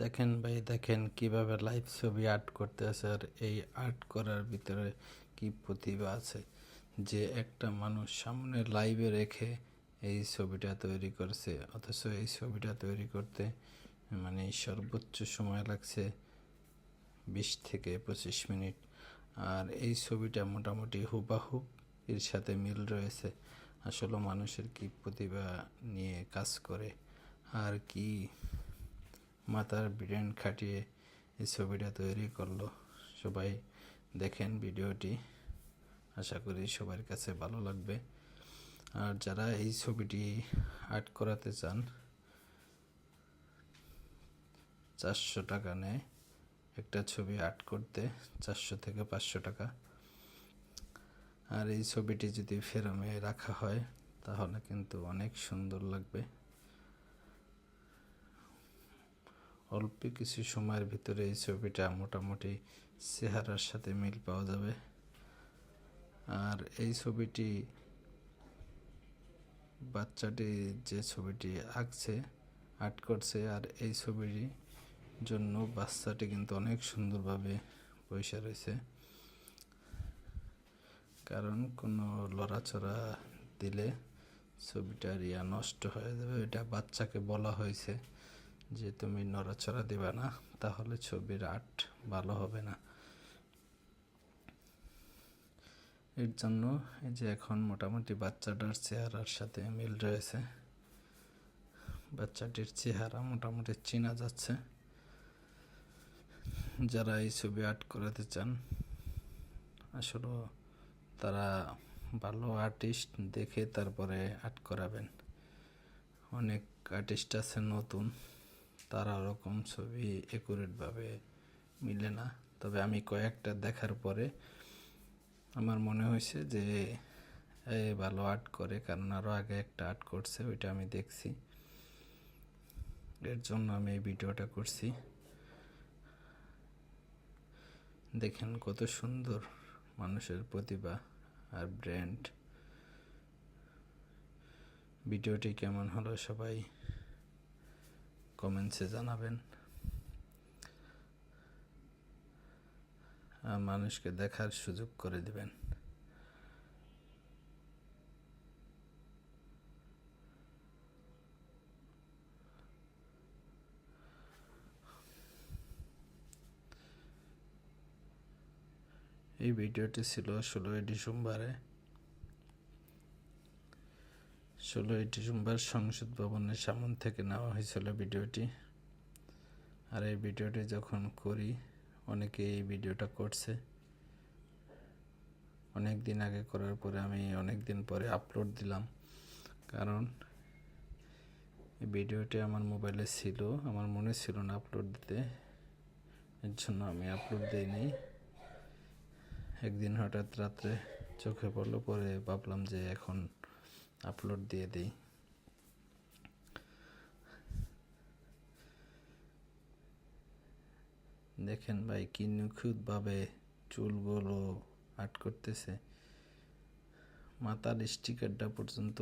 দেখেন ভাই, দেখেন কীভাবে লাইভ ছবি আর্ট করতে আছে আর এই আর্ট করার ভিতরে কি প্রতিভা আছে। যে একটা মানুষ সামনে লাইভে রেখে এই ছবিটা তৈরি করছে, অথচ এই ছবিটা তৈরি করতে মানে সর্বোচ্চ সময় লাগছে বিশ থেকে পঁচিশ মিনিট। আর এই ছবিটা মোটামুটি হুবাহুব এর সাথে মিল রয়েছে। আসলে মানুষের কি প্রতিভা নিয়ে কাজ করে, আর কি মাথার ব্রেন খাটিয়ে এই ছবিটা তৈরি করল। সবাই দেখেন ভিডিওটি। আশা করি সবার কাছে ভালো লাগবে। আর যারা এই ছবিটি আর্ট করাতে চান, চারশো টাকা নেয় একটা ছবি আর্ট করতে, চারশো থেকে পাঁচশো টাকা। আর এই ছবিটি যদি ফেরমে রাখা হয়, তাহলে কিন্তু অনেক সুন্দর লাগবে। অল্প কিছু সময়ের ভিতরে এই ছবিটা মোটামুটি চেহারার সাথে মিল পাওয়া যাবে। আর এই ছবিটি বাচ্চাটি যে ছবিটি আঁকছে, আর্ট করছে, আর এই ছবিটি জন্য বাচ্চাটি কিন্তু অনেক সুন্দরভাবে বসে রয়েছে। কারণ কোনো লড়াচড়া দিলে ছবিটার ইয়া নষ্ট হয়ে যাবে, এটা বাচ্চাকে বলা হয়েছে। যে তুমি নড়াচড়া দিবা না, তাহলে ছবির আর্ট ভালো হবে না। এর জন্য এই যে এখন মোটামুটি বাচ্চাটার চেহারার সাথে মিল রয়েছে। বাচ্চাটির চেহারা মোটামুটি চেনা যাচ্ছে। যারা এই ছবি আর্ট করাতে চান আসলে তারা ভালো আর্টিস্ট দেখে তারপরে আর্ট করাবেন। অনেক আর্টিস্ট আছে নতুন। তারা ওরকম ছবি একুরেটভাবে মিলে না। তবে আমি কয়েকটা দেখার পরে আমার মনে হয়েছে যে, এ ভালো আর্ট করে, কারণ আরও আগে একটা আর্ট করছে, ওইটা আমি দেখছি। এর জন্য আমি এই ভিডিওটা করছি। দেখেন কত সুন্দর মানুষের প্রতিভা আর ব্র্যান্ড ভিডিওটি কেমন হলো সবাই কমেন্টসে জানাবেন মানুষকে দেখার সুযোগ করে দিবেন। এই ভিডিওটি ছিল ষোলোই ডিসেম্বরে। ষোলোই ডিসেম্বর সংসদ ভবনের সামন থেকে নেওয়া হয়েছিল ভিডিওটি। আর এই ভিডিওটি যখন করি, অনেকে এই ভিডিওটা করছে। অনেক দিন আগে করার পরে আমি অনেক দিন পরে আপলোড দিলাম। কারণ এই ভিডিওটি আমার মোবাইলে ছিল, আমার মনে ছিল না আপলোড দিতে। এর জন্য আমি আপলোড দিইনি। একদিন হঠাৎ রাত্রে চোখে পড়ল, পরে ভাবলাম যে এখন আপলোড দিয়ে দিই। দেখেন ভাই কি নিখুঁতভাবে চুলগুলো আট করতেছে। মাথার স্টিকারটা পর্যন্ত